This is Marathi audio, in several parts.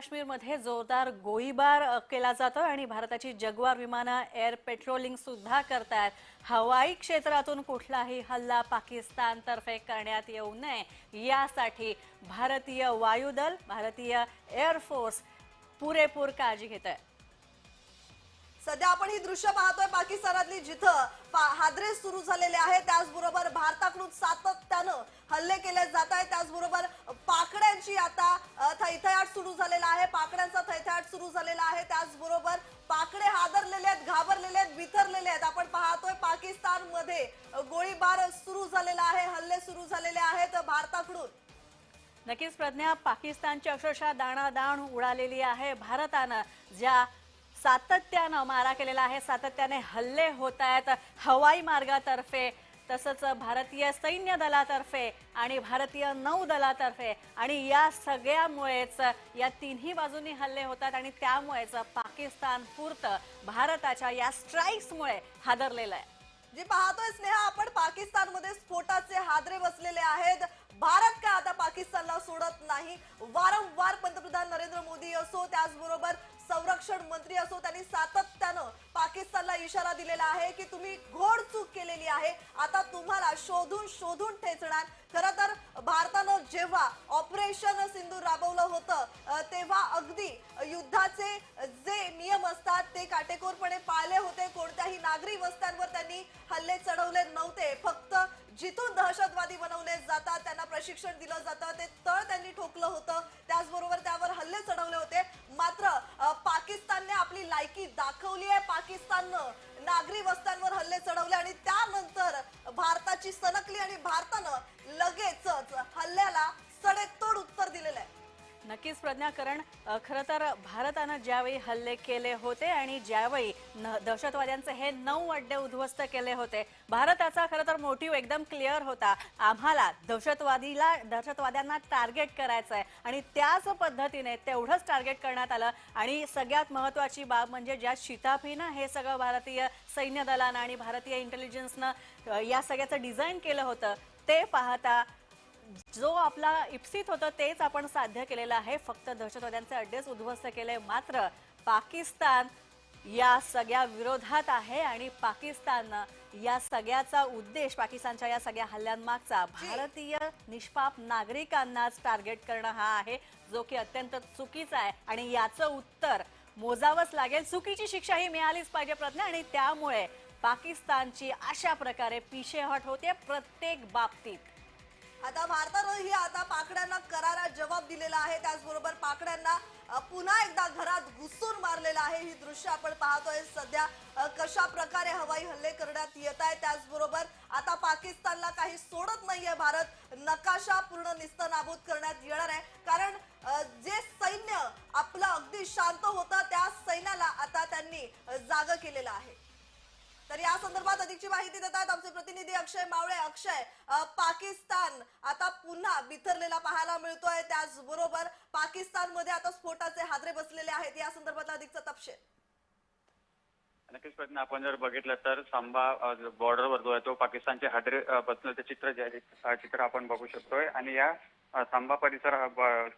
काश्मीरमध्ये जोरदार गोळीबार केला जातोय आणि भारताची जगवार विमानं एअर पेट्रोलिंग सुद्धा करतायत. हवाई क्षेत्रातून कुठलाही हल्ला पाकिस्तान तर्फे करण्यात येऊ नये. यासाठी भारतीय वायुदल भारतीय एअरफोर्स पुरेपूर काळजी घेत आहे सध्या आपण ही दृश्य पाहतोय पाकिस्तानातली जिथं पा- हादरे सुरू झालेले आहे त्याचबरोबर भारताकडून सातत्यानं हल्ले केले जात आहेत. त्याचबरोबर पाकड्यांची आता थैथयाट सुरू झालेला आहे. पाकड्यांचा थैथयाट सुरू झालेला आहे. त्याचबरोबर पाकडे हादरलेले आहेत घाबरलेले आहेत बिथरलेले आहेत. आपण पाहतोय पाकिस्तानमध्ये गोळीबार सुरू झालेला आहे हल्ले सुरू झालेले आहेत. भारताकडून नक्कीच प्रज्ञा पाकिस्तानची अक्षरशः दाणादाण उडालेली आहे. भारतानं ज्या सातत्यानं मारा केलेला आहे. सातत्याने हल्ले होत आहेत हवाई मार्गातर्फे तसंच भारतीय सैन्य दलातर्फे आणि भारतीय नौदलातर्फे. आणि या सगळ्यामुळेच या तिन्ही बाजूंनी हल्ले होतात आणि त्यामुळेच पाकिस्तान पुरतं भारताच्या या स्ट्राईक्समुळे हादरलेलं आहे. जी पाहतोय स्नेहा आपण पाकिस्तानमध्ये स्फोटाचे हादरे बसलेले आहेत. भारत का आता पाकिस्तानला सोडत नाही? वारंवार पंतप्रधान नरेंद्र मोदी असो त्याचबरोबर संरक्षण मंत्री असो त्यांनी सातत्यानं पाकिस्तानला इशारा दिलेला आहे की तुम्ही घोड चूक केलेली आहे. आता तुम्हाला शोधून शोधून ठेचणार. खरं तर भारतानं जेव्हा ऑपरेशन सिंधू राबवलं होतं तेव्हा अगदी युद्धाचे जे नियम असतात ते काटेकोरपणे पाळले होते. कोणत्याही नागरी वस्त्यांवर त्यांनी हल्ले चढवले नव्हते. फक्त जिथून दहशतवादी बनवले जातात त्यांना प्रशिक्षण दिलं जातं ते तळ त्यांनी ठोकलं होतं. त्याचबरोबर त्यावर हल्ले चढवले होते. मात्र पाकिस्तानने आपली लायकी दाखवली आहे. पाकिस्ताननं नागरी वस्त्यांवर हल्ले चढवले आणि त्यानंतर भारताची सनकली आणि भारतानं लगेचच हल्ल्याला सडेतोड उत्तर दिलेलं आहे. नक्कीच प्रज्ञा कारण खरं तर भारतानं ज्यावेळी हल्ले केले होते आणि ज्यावेळी दहशतवाद्यांचे हे नऊ अड्डे उद्ध्वस्त केले होते. भारताचा खरं तर मोटिव्ह एकदम क्लिअर होता. आम्हाला दहशतवादीला दहशतवाद्यांना टार्गेट करायचं आहे आणि त्याच पद्धतीने तेवढंच टार्गेट करण्यात आलं. आणि सगळ्यात महत्वाची बाब म्हणजे ज्या शिताफीनं हे सगळं भारतीय सैन्य दलानं आणि भारतीय इंटेलिजन्सनं या सगळ्याचं डिझाईन केलं होतं ते पाहता जो आपला इप्सित होतं तेच आपण साध्य केलेलं आहे. फक्त दहशतवाद्यांचे अड्डेच उद्ध्वस्त केले. मात्र पाकिस्तान या सगळ्या विरोधात आहे आणि पाकिस्ताननं या सगळ्याचा उद्देश पाकिस्तानच्या या सगळ्या हल्ल्यांमागचा भारतीय निष्पाप नागरिकांनाच टार्गेट करणं हा आहे जो की अत्यंत चुकीचा आहे. आणि याचं उत्तर मोजावंच लागेल. चुकीची शिक्षा ही मिळालीच पाहिजे प्रज्ञा आणि त्यामुळे पाकिस्तानची अशा प्रकारे पिशेहट होते प्रत्येक बाबतीत. आता भारतानं ही आता पाकड्यांना करारा जबाब दिलेला आहे. त्याचबरोबर पाकड्यांना पुन्हा एकदा घरात घुसून मारलेलं आहे. ही दृश्य आपण पाहतोय. सध्या कशा प्रकारे हवाई हल्ले करण्यात येत आहे त्याचबरोबर आता पाकिस्तानला काही सोडत नाहीये भारत. नकाशा पूर्ण निस्तनाबूत करण्यात येणार आहे. कारण जे सैन्य आपलं अगदी शांत होतं त्या सैन्याला आता त्यांनी जाग केलेलं आहे. तर या संदर्भात अधिकची माहिती देतात आमचे प्रतिनिधी अक्षय मावळे. अक्षय पाकिस्तान आता पुन्हा बिथरलेला पाहायला मिळतोय. त्याचबरोबर पाकिस्तानमध्ये आता स्फोटाचे हादरे बसलेले आहेत. या संदर्भातला अधिकचा तपशील. नक्कीच प्रश्न आपण जर बघितलं तर सांबा बॉर्डरवर जो आहे तो पाकिस्तानचे हादरे बसण्याचे चित्र जे आहे चित्र आपण बघू शकतोय. आणि या सांबा परिसर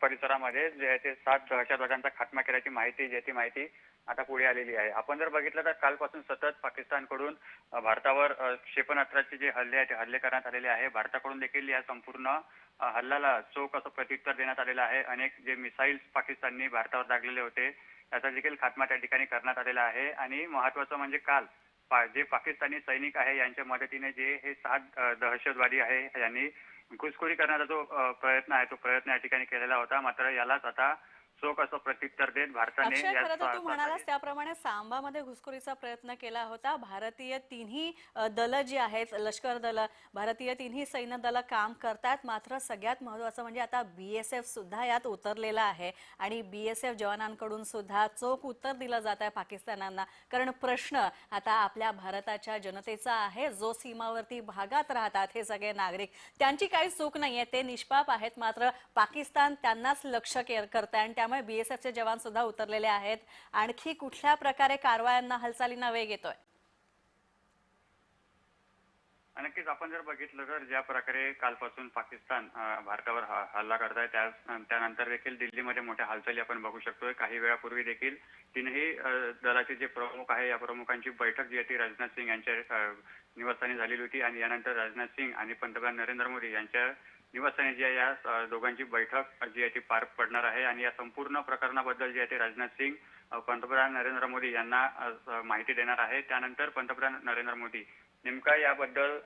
परिसरामध्ये जे आहे ते सात दहशतवाद्यांचा खात्मा केल्याची माहिती जे ती माहिती आता पुढे आलेली आहे. आपण जर बघितलं तर कालपासून सतत पाकिस्तानकडून भारतावर क्षेपणास्त्राचे जे हल्ले आहेत ते हल्ले करण्यात आलेले आहे. भारताकडून देखील या संपूर्ण हल्ल्याला चोख असं प्रत्युत्तर देण्यात आलेलं आहे. अनेक जे मिसाईल्स पाकिस्ताननी भारतावर दागलेले होते त्याचा देखील खात्मा त्या ठिकाणी करण्यात आलेला आहे. आणि महत्वाचं म्हणजे काल पा- जे पाकिस्तानी सैनिक आहे यांच्या मदतीने जे हे सात दहशतवादी आहे यांनी घुसखोरी करण्याचा जो प्रयत्न आहे तो प्रयत्न या ठिकाणी केलेला होता. मात्र यालाच आता चोख असं प्रत्युत्तर देत भारताने अक्षय या खरं तर तू म्हणालास त्याप्रमाणे सांबामध्ये घुसखोरीचा प्रयत्न केला होता. भारतीय तिन्ही दलं जी आहेत लष्कर दलं भारतीय तिन्ही सैन्य दलं काम करतात. मात्र सगळ्यात महत्वाचं म्हणजे आता बी एस एफ सुद्धा यात उतरलेला आहे. आणि बी एस एफ जवानांकडून सुद्धा चोख उत्तर दिलं जात आहे पाकिस्तानांना. कारण प्रश्न आता आपल्या भारताच्या जनतेचा आहे. जो सीमावर्ती भागात राहतात हे सगळे नागरिक. त्यांची काही चूक नाहीये ते निष्पाप आहेत. मात्र पाकिस्तान त्यांनाच लक्ष केअर करत आहे आणि त्यामुळे बीएसएफचे जवान सुद्धा उतरलेले आहेत. आणखी कुठल्या प्रकारे कारवायांना हालचालींना वेग येतोय? नक्कीच आपण जर बघितलं तर ज्या प्रकारे कालपासून पाकिस्तान भारतावर हल्ला करत आहे त्या त्यानंतर देखील दिल्लीमध्ये मोठ्या हालचाली आपण बघू शकतोय. काही वेळापूर्वी देखील तीनही दलाचे जे प्रमुख आहे या प्रमुखांची बैठक जी आहे ती राजनाथ सिंग यांच्या निवासस्थानी झालेली होती. आणि यानंतर राजनाथ सिंग आणि पंतप्रधान नरेंद्र मोदी यांच्या निवासस्थानी जी आहे या दोघांची बैठक जी आहे ती पार पडणार आहे. आणि या संपूर्ण प्रकरणाबद्दल जे आहे ते राजनाथ सिंग पंतप्रधान नरेंद्र मोदी यांना माहिती देणार आहे. त्यानंतर पंतप्रधान नरेंद्र मोदी नेमका याबद्दल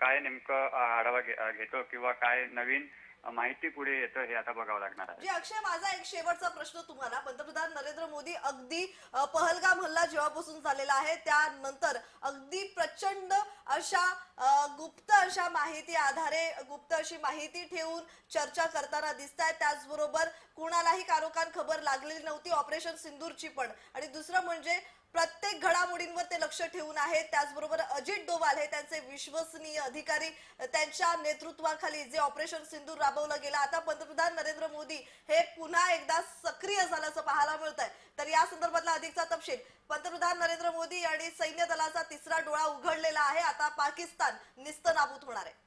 काय नेमकं आढावा घेतो किंवा काय नवीन माहिती पुढे येतं हे आता बघावं लागणार आहे. अक्षय माझा एक शेवटचा प्रश्न तुम्हाला. पंतप्रधान नरेंद्र मोदी अगदी पहलगाम हल्ला जेव्हापासून झालेला आहे त्यानंतर अगदी प्रचंड अशा गुप्त अशा माहिती आधारे गुप्त अशी माहिती ठेवून चर्चा करताना दिसत आहे त्याचबरोबर कुणालाही कारोकान खबर लागलेली नव्हती ऑपरेशन सिंदूरची पण. आणि दुसरं म्हणजे प्रत्येक घडामोडींवर ते लक्ष ठेवून आहेत. त्याचबरोबर अजित डोवाल हे त्यांचे विश्वसनीय अधिकारी त्यांच्या नेतृत्वाखाली जे ऑपरेशन सिंधूर राबवलं गेलं. आता पंतप्रधान नरेंद्र मोदी हे पुन्हा एकदा सक्रिय झाल्याचं पाहायला मिळत आहे तर या संदर्भातला अधिकचा तपशील पंतप्रधान नरेंद्र मोदी आणि सैन्य दलाचा तिसरा डोळा उघडलेला आहे. आता पाकिस्तान निस्तनाबूत होणार आहे.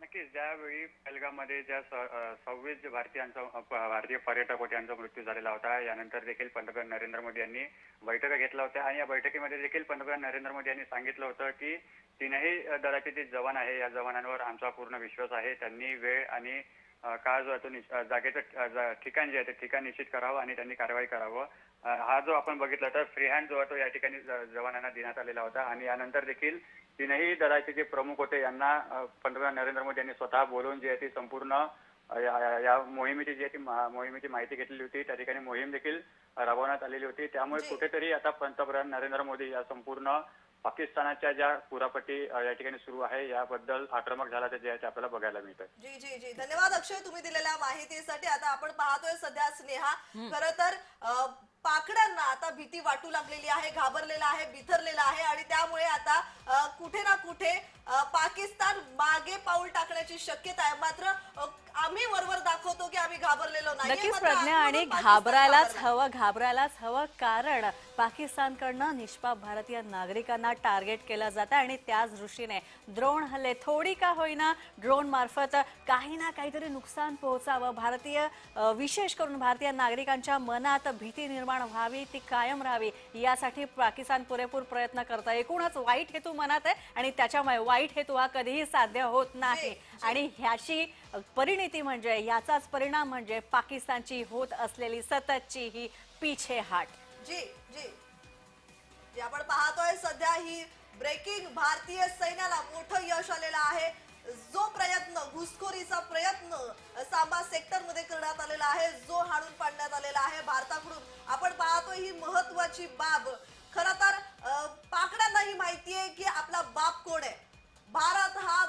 नक्कीच ज्यावेळी पहलगामध्ये ज्या स- सव्वीस भारतीयांचा भारतीय पर्यटक होते यांचा मृत्यू झालेला होता यानंतर देखील पंतप्रधान नरेंद्र मोदी यांनी बैठका घेतल्या होत्या आणि या बैठकीमध्ये देखील पंतप्रधान नरेंद्र मोदी यांनी सांगितलं होतं की तीनही दलाचे जे जवान आहे या जवानांवर आमचा पूर्ण विश्वास आहे. त्यांनी वेळ आणि काळ जो आहे तो जागेचं ठिकाण जे आहे ते ठिकाण निश्चित करावं आणि त्यांनी कारवाई करावं. हा जो आपण बघितला तर फ्री हँड जो आहे तो या ठिकाणी जवानांना देण्यात आलेला होता आणि यानंतर देखील तीनही दलाचे जे प्रमुख होते यांना पंतप्रधान नरेंद्र मोदी यांनी स्वतः बोलवून जी आहे ती संपूर्ण या- मोहिमेची जी आहे ती मोहिमेची माहिती घेतलेली होती त्या ठिकाणी मोहीम देखील राबवण्यात आलेली होती त्यामुळे जी. कुठेतरी आता पंतप्रधान नरेंद्र मोदी या संपूर्ण पाकिस्तानाच्या ज्या पुरापटी अं, या ठिकाणी सुरू आहे याबद्दल आक्रमक झाल्याचं जे आहे ते आपल्याला बघायला मिळतं जी जी जी. धन्यवाद अक्षय तुम्ही दिलेल्या माहितीसाठी. आता आपण पाहतोय सध्या स्नेहा. खर तर पाकड्यांना आता भीती वाटू लागलेली आहे घाबरलेला आहे बिथरलेला आहे आणि त्यामुळे आता कुठे ना कुठे पाकिस्तान मागे पाऊल टाकण्याची शक्यता आहे. मात्र आम्ही वरवर दाखवतो की आम्ही घाबरलेलो नाही नक्कीच प्रज्ञा आणि घाबरायलाच हवं घाबरायलाच हवं कारण पाकिस्तानकडनं निष्पाप भारतीय नागरिकांना टार्गेट केलं जातं आणि त्याच दृष्टीने ड्रोन हल्ले थोडी का होईना ड्रोन मार्फत काही ना काहीतरी नुकसान पोहोचावं. भारतीय विशेष करून भारतीय नागरिकांच्या मनात भीती निर्माण व्हावी ती कायम राहावी यासाठी पाकिस्तान पुरेपूर प्रयत्न करतं एकूणच वाईट हेतू मनात आहे आणि त्याच्यामुळे वाईट हेतू हा कधीही साध्य होत नाही. आणि ह्याची परिणिती म्हणजे याचाच परिणाम म्हणजे पाकिस्तानची होत असलेली सततची ही पिछेहाट. जी जी. जी आपण पाहतोय सध्या ही ब्रेकिंग भारतीय सैन्याला मोठं यश आलेलं आहे. जो प्रयत्न घुसखोरीचा प्रयत्न सांबा सेक्टरमध्ये करण्यात आलेला आहे जो हाणून पाडण्यात आलेला आहे भारताकडून. आपण पाहतोय ही महत्वाची बाब. खर तर पाकड्यांनाही माहिती आहे की आपला बाप कोण आहे? भारत हा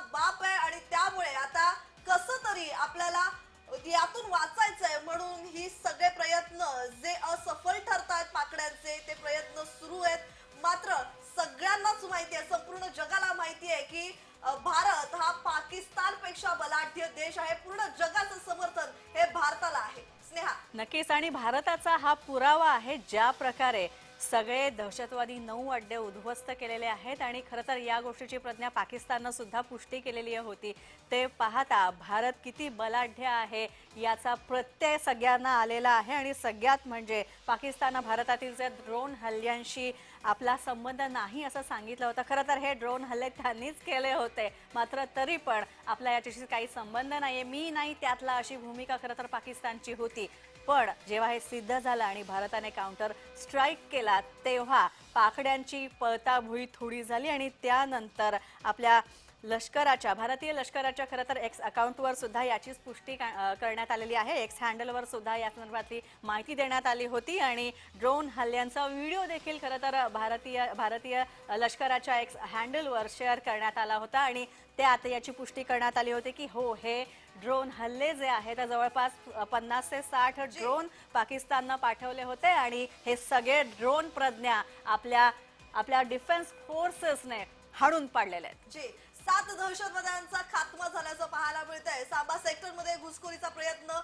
नक्कीच. आणि भारताचा हा पुरावा आहे ज्या प्रकारे सगळे दहशतवादी नऊ अड्डे उद्ध्वस्त केलेले आहेत आणि खरं तर या गोष्टीची प्रज्ञा पाकिस्ताननं सुद्धा पुष्टी केलेली होती. ते पाहता भारत किती बलाढ्य आहे याचा प्रत्यय सगळ्यांना आलेला आहे. आणि सगळ्यात म्हणजे पाकिस्ताननं भारतातील जे ड्रोन हल्ल्यांशी आपला संबंध नाही असं सांगितलं होतं. खरं तर हे ड्रोन हल्ले त्यांनीच केले होते. मात्र तरी पण आपला याच्याशी काही संबंध नाहीये. मी नाही त्यातला अशी भूमिका खरं तर पाकिस्तानची होती. पण जेव्हा हे सिद्ध झालं आणि भारताने काउंटर स्ट्राईक केला तेव्हा पाखड्यांची पळताभुई थोडी झाली आणि त्यानंतर आपल्या लष्कराच्या भारतीय लष्कराच्या खरं तर एक्स अकाउंटवर सुद्धा याचीच पुष्टी करण्यात आलेली आहे. एक्स हँडलवर सुद्धा या संदर्भातली माहिती देण्यात आली होती आणि ड्रोन हल्ल्यांचा व्हिडिओ देखील खरं तर भारतीय भारतीय लष्कराच्या एक्स हँडलवर शेअर करण्यात आला होता आणि त्यात याची पुष्टी करण्यात आली होती की हो हे ड्रोन हल्ले जे आहेत जवळपास पन्नास ते साठ ड्रोन पाकिस्ताननं पाठवले होते आणि हे सगळे ड्रोन प्रज्ञा आपल्या आपल्या डिफेन्स फोर्सेसने हाणून पाडलेले आहेत. जी. सात दहशतवाद्यांचा खात्मा झाल्याचं पाहायला मिळतंय. सांबा सेक्टरमध्ये घुसखोरीचा प्रयत्न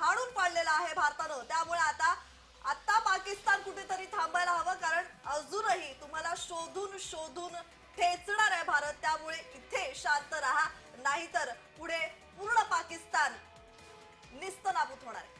हाणून पाडलेला आहे भारतानं. त्यामुळे आता आता पाकिस्तान कुठेतरी थांबायला हवं कारण अजूनही तुम्हाला शोधून शोधून ठेचणार आहे भारत. त्यामुळे इथे शांत राहा. नाहीतर पुढे पूर्ण पाकिस्तान निस्तनाबूत होणार आहे.